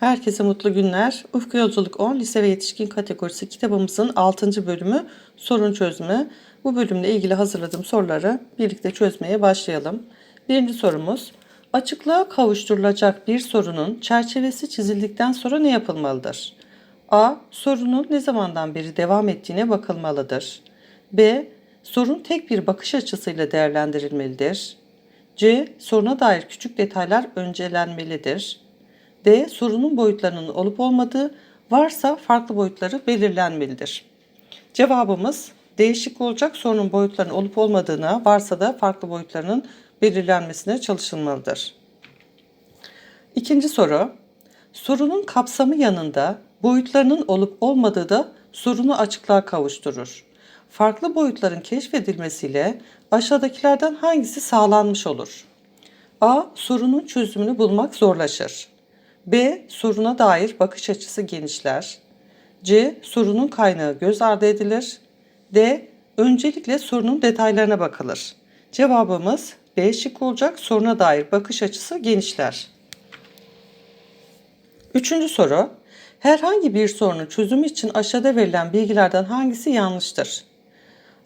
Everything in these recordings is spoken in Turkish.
Herkese mutlu günler. Ufku Yolculuk 10 Lise ve Yetişkin kategorisi kitabımızın 6. bölümü sorun çözümü. Bu bölümle ilgili hazırladığım soruları birlikte çözmeye başlayalım. Birinci sorumuz. Açıklığa kavuşturulacak bir sorunun çerçevesi çizildikten sonra ne yapılmalıdır? A. Sorunun ne zamandan beri devam ettiğine bakılmalıdır. B. Sorun tek bir bakış açısıyla değerlendirilmelidir. C. Soruna dair küçük detaylar öncelenmelidir. D. Sorunun boyutlarının olup olmadığı, varsa farklı boyutları belirlenmelidir. Cevabımız değişik olacak sorunun boyutlarının olup olmadığına, varsa da farklı boyutlarının belirlenmesine çalışılmalıdır. İkinci soru. Sorunun kapsamı yanında boyutlarının olup olmadığı da sorunu açıklığa kavuşturur. Farklı boyutların keşfedilmesiyle aşağıdakilerden hangisi sağlanmış olur? A. Sorunun çözümünü bulmak zorlaşır. B. Soruna dair bakış açısı genişler. C. Sorunun kaynağı göz ardı edilir. D. Öncelikle sorunun detaylarına bakılır. Cevabımız B şık olacak. Soruna dair bakış açısı genişler. Üçüncü soru. Herhangi bir sorunun çözümü için aşağıda verilen bilgilerden hangisi yanlıştır?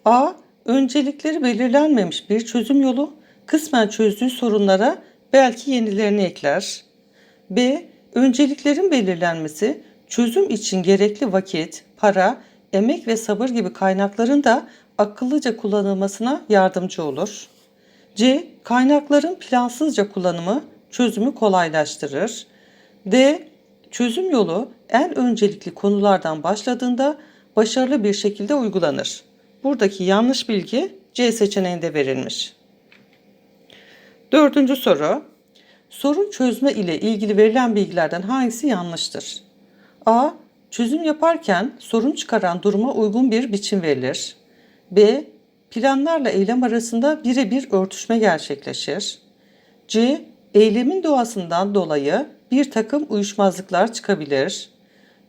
A. Öncelikleri belirlenmemiş bir çözüm yolu kısmen çözdüğü sorunlara belki yenilerini ekler. B. Önceliklerin belirlenmesi çözüm için gerekli vakit, para, emek ve sabır gibi kaynakların da akıllıca kullanılmasına yardımcı olur. C. Kaynakların plansızca kullanımı çözümü kolaylaştırır. D. Çözüm yolu en öncelikli konulardan başladığında başarılı bir şekilde uygulanır. Buradaki yanlış bilgi C seçeneğinde verilmiş. Dördüncü soru. Sorun çözme ile ilgili verilen bilgilerden hangisi yanlıştır? A. Çözüm yaparken sorun çıkaran duruma uygun bir biçim verilir. B. Planlarla eylem arasında birebir örtüşme gerçekleşir. C. Eylemin doğasından dolayı bir takım uyuşmazlıklar çıkabilir.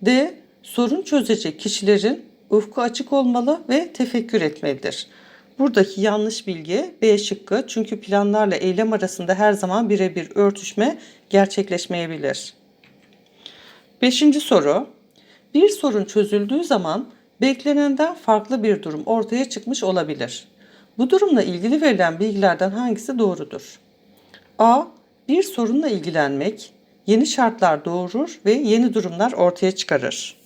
D. Sorun çözecek kişilerin ufku açık olmalı ve tefekkür etmelidir. Buradaki yanlış bilgi B şıkkı çünkü planlarla eylem arasında her zaman birebir örtüşme gerçekleşmeyebilir. Beşinci soru. Bir sorun çözüldüğü zaman beklenenden farklı bir durum ortaya çıkmış olabilir. Bu durumla ilgili verilen bilgilerden hangisi doğrudur? A. Bir sorunla ilgilenmek yeni şartlar doğurur ve yeni durumlar ortaya çıkarır.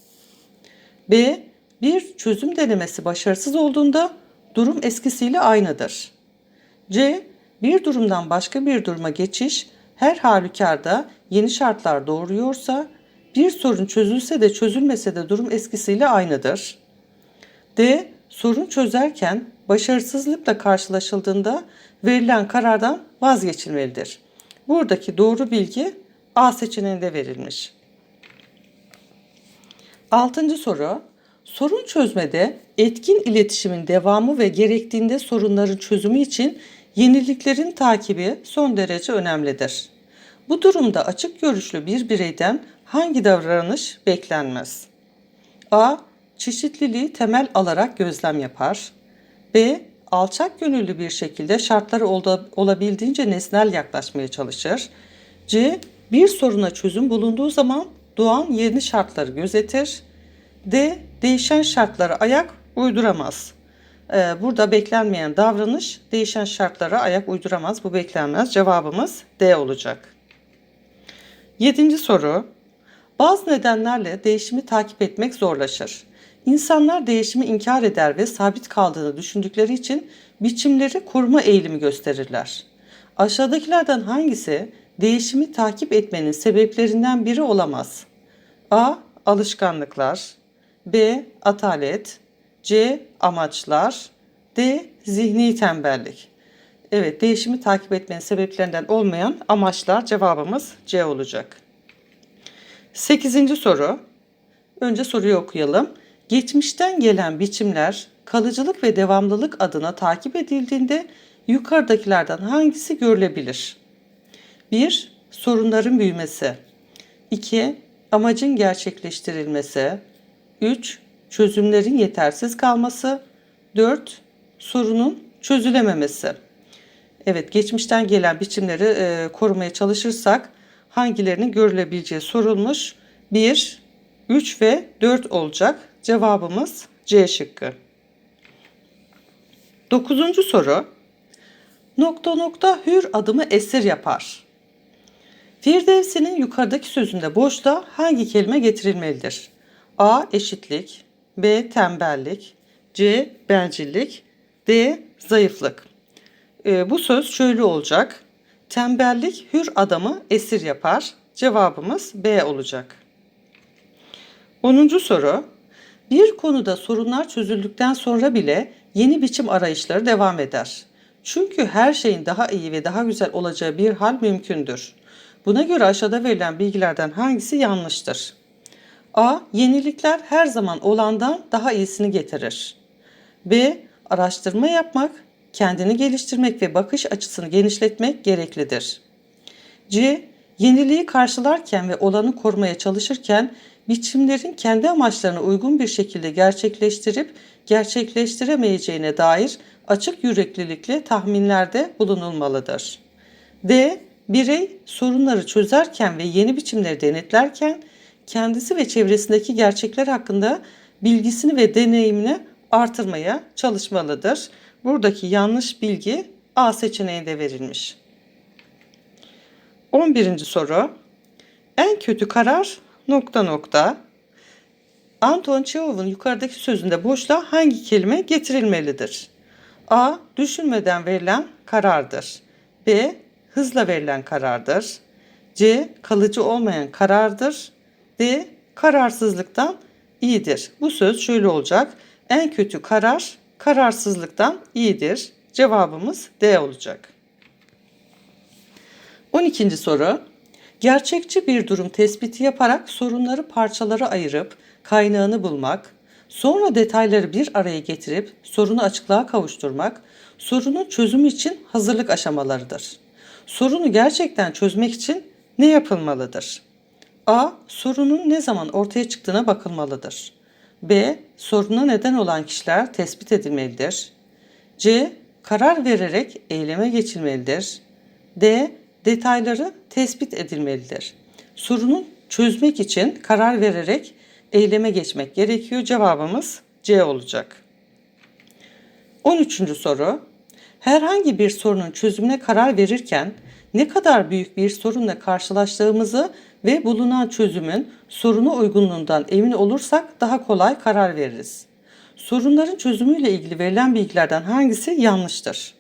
B. Bir çözüm denemesi başarısız olduğunda durum eskisiyle aynıdır. C. Bir durumdan başka bir duruma geçiş her halükarda yeni şartlar doğuruyorsa bir sorun çözülse de çözülmese de durum eskisiyle aynıdır. D. Sorun çözerken başarısızlıkla karşılaşıldığında verilen karardan vazgeçilmelidir. Buradaki doğru bilgi A seçeneğinde verilmiş. Altıncı soru. Sorun çözmede etkin iletişimin devamı ve gerektiğinde sorunların çözümü için yeniliklerin takibi son derece önemlidir. Bu durumda açık görüşlü bir bireyden hangi davranış beklenmez? A. Çeşitliliği temel alarak gözlem yapar. B. Alçak gönüllü bir şekilde şartları olabildiğince nesnel yaklaşmaya çalışır. C. Bir soruna çözüm bulunduğu zaman doğan yeni şartları gözetir. D. Değişen şartlara ayak uyduramaz. Ee, burada beklenmeyen davranış değişen şartlara ayak uyduramaz. Bu beklenmez. Cevabımız D olacak. Yedinci soru. Bazı nedenlerle değişimi takip etmek zorlaşır. İnsanlar değişimi inkar eder ve sabit kaldığını düşündükleri için biçimleri koruma eğilimi gösterirler. Aşağıdakilerden hangisi değişimi takip etmenin sebeplerinden biri olamaz? A. Alışkanlıklar B. Atalet C. Amaçlar D. Zihni tembellik Evet değişimi takip etmenin sebeplerinden olmayan amaçlar cevabımız C olacak. Sekizinci soru. Önce soruyu okuyalım. Geçmişten gelen biçimler kalıcılık ve devamlılık adına takip edildiğinde yukarıdakilerden hangisi görülebilir? 1. Sorunların büyümesi. 2. Amacın gerçekleştirilmesi. 3. Çözümlerin yetersiz kalması. 4. Sorunun çözülememesi. Evet, geçmişten gelen biçimleri e, korumaya çalışırsak hangilerinin görülebileceği sorulmuş. 1, 3 ve 4 olacak. Cevabımız C şıkkı. Dokuzuncu soru. Nokta nokta hür adımı esir yapar. Firdevsi'nin yukarıdaki sözünde boşluğa hangi kelime getirilmelidir? A. Eşitlik B. Tembellik C. Bencillik D. Zayıflık Ee, Bu söz şöyle olacak. Tembellik hür adamı esir yapar. Cevabımız B olacak. 10. soru. Bir konuda sorunlar çözüldükten sonra bile yeni biçim arayışları devam eder. Çünkü her şeyin daha iyi ve daha güzel olacağı bir hal mümkündür. Buna göre aşağıda verilen bilgilerden hangisi yanlıştır? A. Yenilikler her zaman olandan daha iyisini getirir. B. Araştırma yapmak, kendini geliştirmek ve bakış açısını genişletmek gereklidir. C. Yeniliği karşılarken ve olanı korumaya çalışırken biçimlerin kendi amaçlarına uygun bir şekilde gerçekleştirip gerçekleştiremeyeceğine dair açık yüreklilikle tahminlerde bulunulmalıdır. D. Birey sorunları çözerken ve yeni biçimleri denetlerken kendisi ve çevresindeki gerçekler hakkında bilgisini ve deneyimini artırmaya çalışmalıdır. Buradaki yanlış bilgi A seçeneğinde verilmiş. 11. soru. En kötü karar nokta nokta. Anton Çehov'un yukarıdaki sözünde boşluğa hangi kelime getirilmelidir? A. Düşünmeden verilen karardır. B. Hızla verilen karardır. C. Kalıcı olmayan karardır. D. Kararsızlıktan iyidir. Bu söz şöyle olacak. En kötü karar kararsızlıktan iyidir. Cevabımız D olacak. 12. soru. Gerçekçi bir durum tespiti yaparak sorunları parçalara ayırıp kaynağını bulmak, sonra detayları bir araya getirip sorunu açıklığa kavuşturmak, sorunun çözümü için hazırlık aşamalarıdır. Sorunu gerçekten çözmek için ne yapılmalıdır? A. Sorunun ne zaman ortaya çıktığına bakılmalıdır. B. Soruna neden olan kişiler tespit edilmelidir. C. Karar vererek eyleme geçilmelidir. D. Detayları tespit edilmelidir. Sorunun çözmek için karar vererek eyleme geçmek gerekiyor. Cevabımız C olacak. 13. soru. Herhangi bir sorunun çözümüne karar verirken ne kadar büyük bir sorunla karşılaştığımızı ve bulunan çözümün soruna uygunluğundan emin olursak daha kolay karar veririz. Sorunların çözümüyle ilgili verilen bilgilerden hangisi yanlıştır?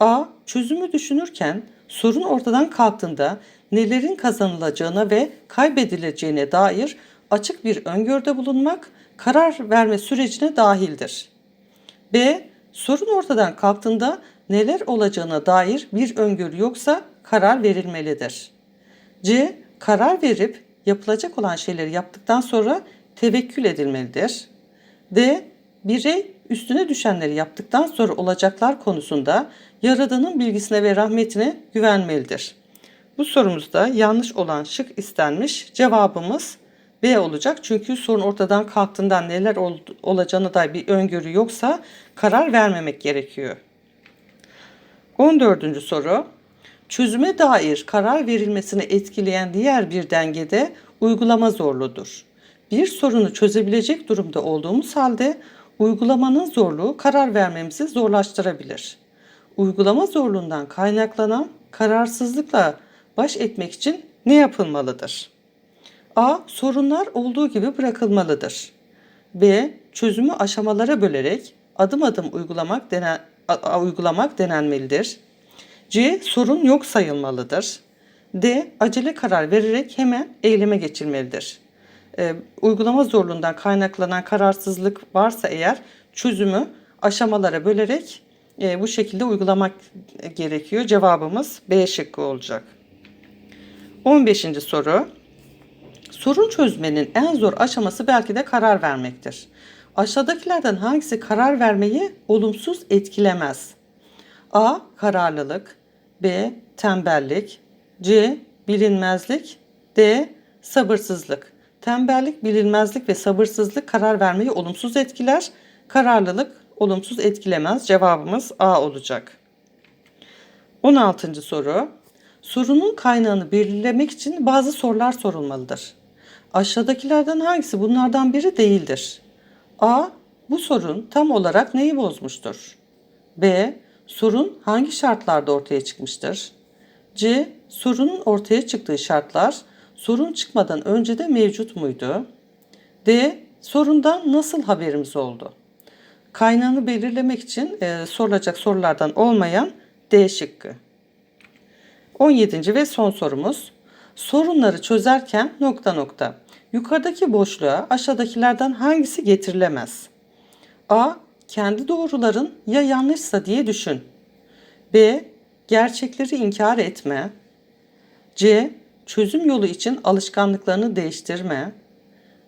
A. Çözümü düşünürken sorun ortadan kalktığında nelerin kazanılacağına ve kaybedileceğine dair açık bir öngörüde bulunmak karar verme sürecine dahildir. B. Sorun ortadan kalktığında neler olacağına dair bir öngörü yoksa karar verilmelidir. C. Karar verip yapılacak olan şeyleri yaptıktan sonra tevekkül edilmelidir. D. Birey üstüne düşenleri yaptıktan sonra olacaklar konusunda Yaradan'ın bilgisine ve rahmetine güvenmelidir. Bu sorumuzda yanlış olan şık istenmiş. Cevabımız B olacak. Çünkü sorun ortadan kalktığından neler ol, olacağına dair bir öngörü yoksa karar vermemek gerekiyor. 14. soru. Çözüme dair karar verilmesini etkileyen diğer bir dengede uygulama zorludur. Bir sorunu çözebilecek durumda olduğumuz halde uygulamanın zorluğu karar vermemizi zorlaştırabilir. Uygulama zorluğundan kaynaklanan kararsızlıkla baş etmek için ne yapılmalıdır? A. Sorunlar olduğu gibi bırakılmalıdır. B. Çözümü aşamalara bölerek adım adım uygulamak denen, uygulamak denenmelidir. C. Sorun yok sayılmalıdır. D. Acele karar vererek hemen eyleme geçilmelidir. E, uygulama zorluğundan kaynaklanan kararsızlık varsa eğer çözümü aşamalara bölerek e, bu şekilde uygulamak gerekiyor. Cevabımız B şıkkı olacak. 15. soru. Sorun çözmenin en zor aşaması belki de karar vermektir. Aşağıdakilerden hangisi karar vermeyi olumsuz etkilemez? A. Kararlılık B. Tembellik C. Bilinmezlik D. Sabırsızlık Tembellik, bilinmezlik ve sabırsızlık karar vermeyi olumsuz etkiler. Kararlılık olumsuz etkilemez. Cevabımız A olacak. 16. soru. Sorunun kaynağını belirlemek için bazı sorular sorulmalıdır. Aşağıdakilerden hangisi bunlardan biri değildir? A. Bu sorun tam olarak neyi bozmuştur? B. Sorun hangi şartlarda ortaya çıkmıştır? C. Sorunun ortaya çıktığı şartlar sorun çıkmadan önce de mevcut muydu? D. Sorundan nasıl haberimiz oldu? Kaynağını belirlemek için e, sorulacak sorulardan olmayan D şıkkı. 17. ve son sorumuz. Sorunları çözerken nokta nokta. Yukarıdaki boşluğa aşağıdakilerden hangisi getirilemez? A. Kendi doğruların ya yanlışsa diye düşün. B. Gerçekleri inkar etme. C. Çözüm yolu için alışkanlıklarını değiştirme.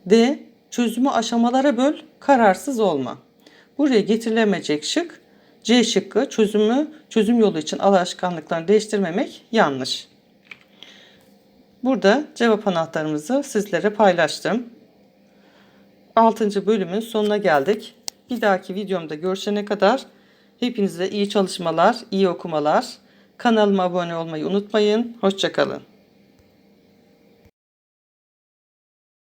D. Çözümü aşamalara böl, kararsız olma. Buraya getirilemeyecek şık C şıkkı çözümü çözüm yolu için alışkanlıklarını değiştirmemek yanlış. Burada cevap anahtarımızı sizlere paylaştım. 6. bölümün sonuna geldik. Bir dahaki videomda görüşene kadar hepinize iyi çalışmalar, iyi okumalar. Kanalıma abone olmayı unutmayın. Hoşçakalın.